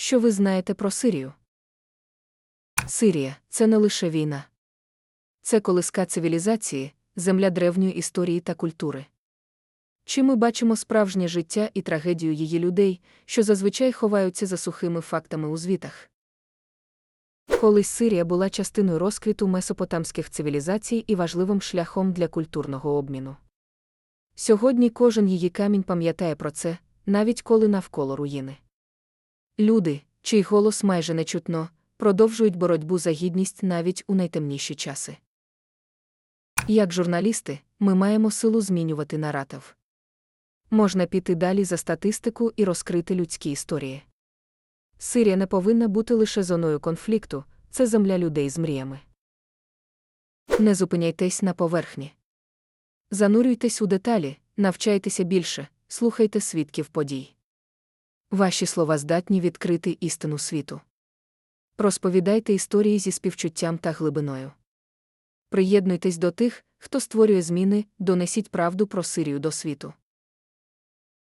що ви знаєте про Сирію? Сирія це не лише війна. Це колиска цивілізації, земля древньої історії та культури. Чи ми бачимо справжнє життя і трагедію її людей, що зазвичай ховаються за сухими фактами у звітах? Колись Сирія була частиною розквіту месопотамських цивілізацій і важливим шляхом для культурного обміну. Сьогодні кожен її камінь пам'ятає про це, навіть коли навколо руїни. Люди, чий голос майже не чутно, продовжують боротьбу за гідність навіть у найтемніші часи. Як журналісти, ми маємо силу змінювати наратив. Можна піти далі за статистику і розкрити людські історії. Сирія не повинна бути лише зоною конфлікту, це земля людей з мріями. Не зупиняйтесь на поверхні. Занурюйтесь у деталі, навчайтеся більше, слухайте свідків подій. Ваші слова здатні відкрити істину світу. Розповідайте історії зі співчуттям та глибиною. Приєднуйтесь до тих, хто створює зміни, донесіть правду про Сирію до світу.